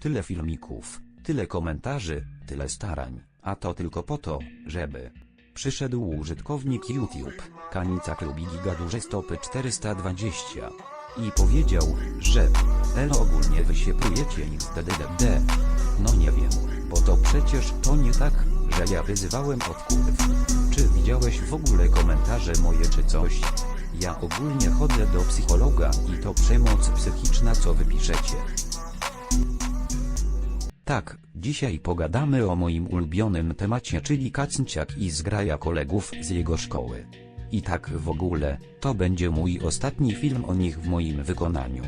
Tyle filmików, tyle komentarzy, tyle starań, a to tylko po to, żeby... Przyszedł użytkownik YouTube, Kanica Klubi Giga Duże Stopy 420 i powiedział, że Elo ogólnie wy się plujecie. No nie wiem, bo to przecież to nie tak, że ja wyzywałem od kurw. Czy widziałeś w ogóle komentarze moje czy coś? Ja ogólnie chodzę do psychologa i to przemoc psychiczna co wy piszecie. Tak, dzisiaj pogadamy o moim ulubionym temacie czyli kacnciak i zgraja kolegów z jego szkoły. I tak w ogóle, to będzie mój ostatni film o nich w moim wykonaniu.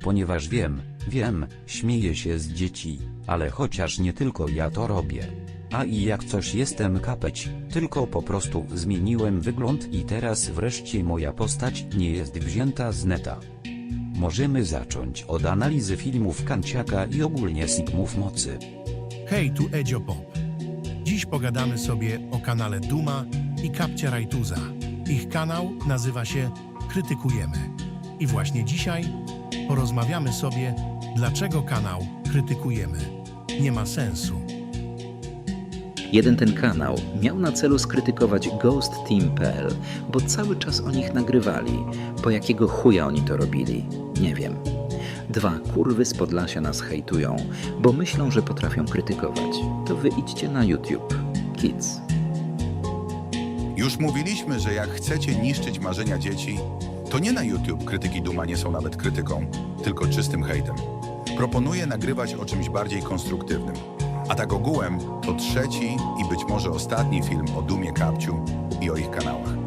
Ponieważ wiem, wiem, śmieję się z dzieci, ale chociaż nie tylko ja to robię. A i jak coś jestem kapeć, tylko po prostu zmieniłem wygląd i teraz wreszcie moja postać nie jest wzięta z neta. Możemy zacząć od analizy filmów Kanciaka i ogólnie Sigmów Mocy. Hej, tu Edzio Pop. Dziś pogadamy sobie o kanale Duma i Kapcia Rajtuza. Ich kanał nazywa się Krytykujemy. I właśnie dzisiaj porozmawiamy sobie, dlaczego kanał Krytykujemy nie ma sensu. Jeden ten kanał miał na celu skrytykować GhostTeam.pl, bo cały czas o nich nagrywali. Po jakiego chuja oni to robili? Nie wiem. Dwa kurwy z Podlasia nas hejtują, bo myślą, że potrafią krytykować. To wy idźcie na YouTube. Kids. Już mówiliśmy, że jak chcecie niszczyć marzenia dzieci, to nie na YouTube krytyki Duma nie są nawet krytyką, tylko czystym hejtem. Proponuję nagrywać o czymś bardziej konstruktywnym. A tak ogółem to trzeci i być może ostatni film o Dumie Kapciu i o ich kanałach.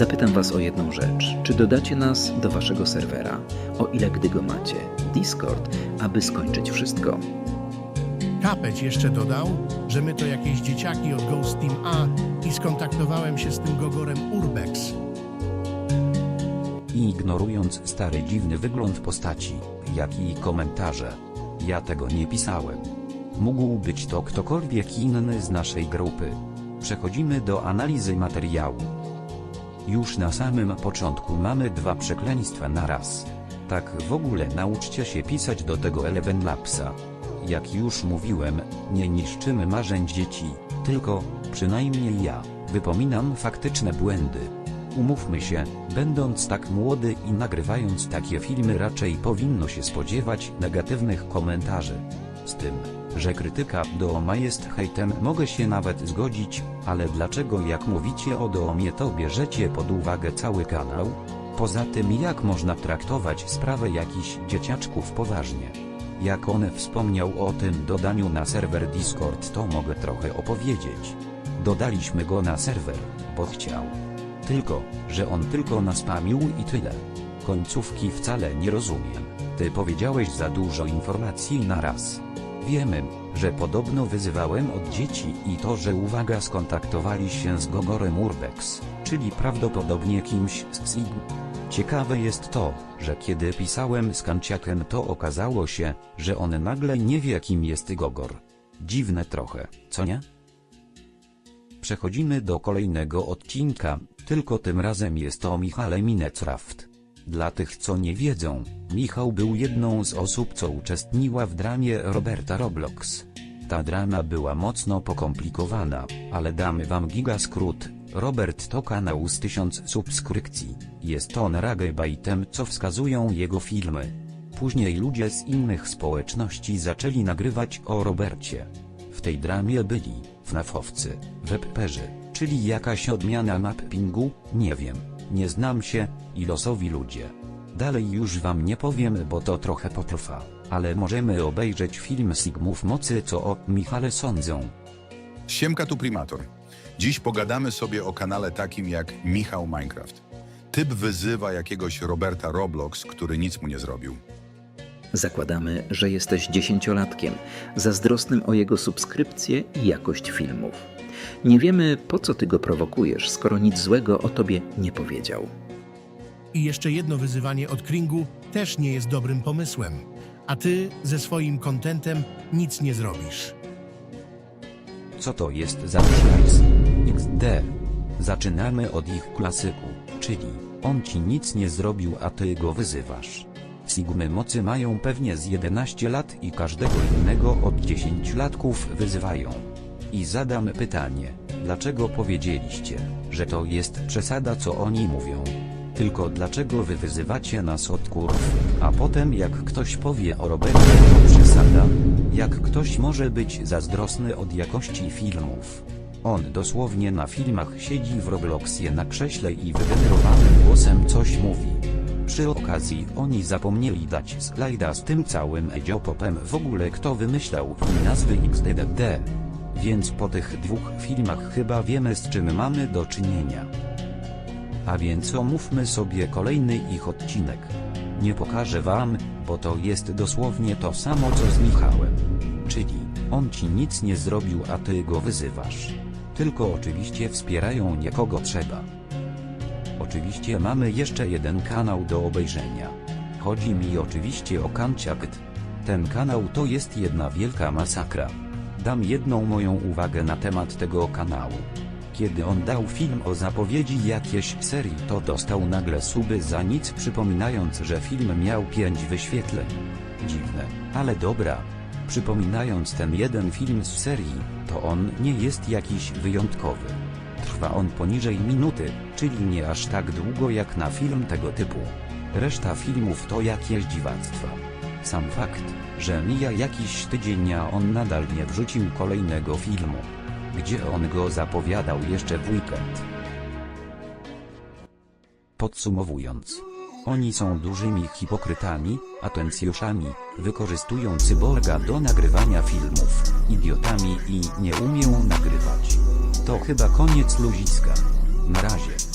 Zapytam was o jedną rzecz. Czy dodacie nas do waszego serwera? O ile gdy go macie? Discord, aby skończyć wszystko. Kapeć jeszcze dodał, że my to jakieś dzieciaki od Ghost Team A i skontaktowałem się z tym gogorem Urbex. I ignorując stary dziwny wygląd postaci, jak i komentarze. Ja tego nie pisałem. Mógł być to ktokolwiek inny z naszej grupy. Przechodzimy do analizy materiału. Już na samym początku mamy dwa przekleństwa na raz. Tak w ogóle nauczcie się pisać do tego Eleven Lapsa. Jak już mówiłem, nie niszczymy marzeń dzieci, tylko, przynajmniej ja, wypominam faktyczne błędy. Umówmy się, będąc tak młody i nagrywając takie filmy raczej powinno się spodziewać negatywnych komentarzy. Z tym, że krytyka Dooma jest hejtem mogę się nawet zgodzić, ale dlaczego jak mówicie o Doomie to bierzecie pod uwagę cały kanał? Poza tym jak można traktować sprawę jakichś dzieciaczków poważnie? Jak on wspomniał o tym dodaniu na serwer Discord to mogę trochę opowiedzieć. Dodaliśmy go na serwer, bo chciał. Tylko, że on tylko nas pamił i tyle. Końcówki wcale nie rozumiem. Ty powiedziałeś za dużo informacji na raz. Wiemy, że podobno wyzywałem od dzieci i to, że uwaga skontaktowali się z Gogorem Urbex, czyli prawdopodobnie kimś z Sigm. Ciekawe jest to, że kiedy pisałem z Kanciakiem to okazało się, że on nagle nie wie kim jest Gogor. Dziwne trochę, co nie? Przechodzimy do kolejnego odcinka, tylko tym razem jest o Michale Minecraft. Dla tych co nie wiedzą, Michał był jedną z osób co uczestniła w dramie Roberta Roblox. Ta drama była mocno pokomplikowana, ale damy wam giga skrót. Robert to kanał z 1000 subskrypcji. Jest on ragebaitem co wskazują jego filmy. Później ludzie z innych społeczności zaczęli nagrywać o Robercie. W tej dramie byli FNAFowcy, webperzy, czyli jakaś odmiana mappingu, nie wiem, nie znam się, i losowi ludzie. Dalej już wam nie powiem bo to trochę potrwa, ale możemy obejrzeć film Sigmów Mocy co o Michale sądzą. Siemka tu Primator. Dziś pogadamy sobie o kanale takim jak Michał Minecraft. Typ wyzywa jakiegoś Roberta Roblox, który nic mu nie zrobił. Zakładamy, że jesteś dziesięciolatkiem, zazdrosnym o jego subskrypcję i jakość filmów. Nie wiemy, po co ty go prowokujesz, skoro nic złego o tobie nie powiedział. I jeszcze jedno wyzywanie od Kringu też nie jest dobrym pomysłem. A ty ze swoim kontentem nic nie zrobisz. Co to jest za przepis? XD. Zaczynamy od ich klasyku, czyli on ci nic nie zrobił a ty go wyzywasz. Sigmy mocy mają pewnie z 11 lat i każdego innego od 10 latków wyzywają. I zadam pytanie, dlaczego powiedzieliście, że to jest przesada co oni mówią? Tylko dlaczego wy wyzywacie nas od kurw, a potem jak ktoś powie o Robercie to przesada? Jak ktoś może być zazdrosny od jakości filmów? On dosłownie na filmach siedzi w Robloxie na krześle i wygenerowanym głosem coś mówi. Przy okazji oni zapomnieli dać slajda z tym całym Edziopopem w ogóle kto wymyślał nazwy XDDD. Więc po tych dwóch filmach chyba wiemy z czym mamy do czynienia. A więc omówmy sobie kolejny ich odcinek. Nie pokażę wam, bo to jest dosłownie to samo co z Michałem. Czyli, on ci nic nie zrobił a ty go wyzywasz. Tylko oczywiście wspierają nie kogo trzeba. Oczywiście mamy jeszcze jeden kanał do obejrzenia. Chodzi mi oczywiście o Kanciakt. Ten kanał to jest jedna wielka masakra. Dam jedną moją uwagę na temat tego kanału. Kiedy on dał film o zapowiedzi jakiejś serii to dostał nagle suby za nic przypominając, że film miał 5 wyświetleń. Dziwne, ale dobra. Przypominając ten jeden film z serii, to on nie jest jakiś wyjątkowy. Trwa on poniżej minuty, czyli nie aż tak długo jak na film tego typu. Reszta filmów to jakieś dziwactwa. Sam fakt, że mija jakiś tydzień a on nadal nie wrzucił kolejnego filmu. Gdzie on go zapowiadał jeszcze w weekend. Podsumowując. Oni są dużymi hipokrytami, atencjuszami, wykorzystują cyborga do nagrywania filmów, idiotami i nie umieją nagrywać. To chyba koniec luziska. Na razie.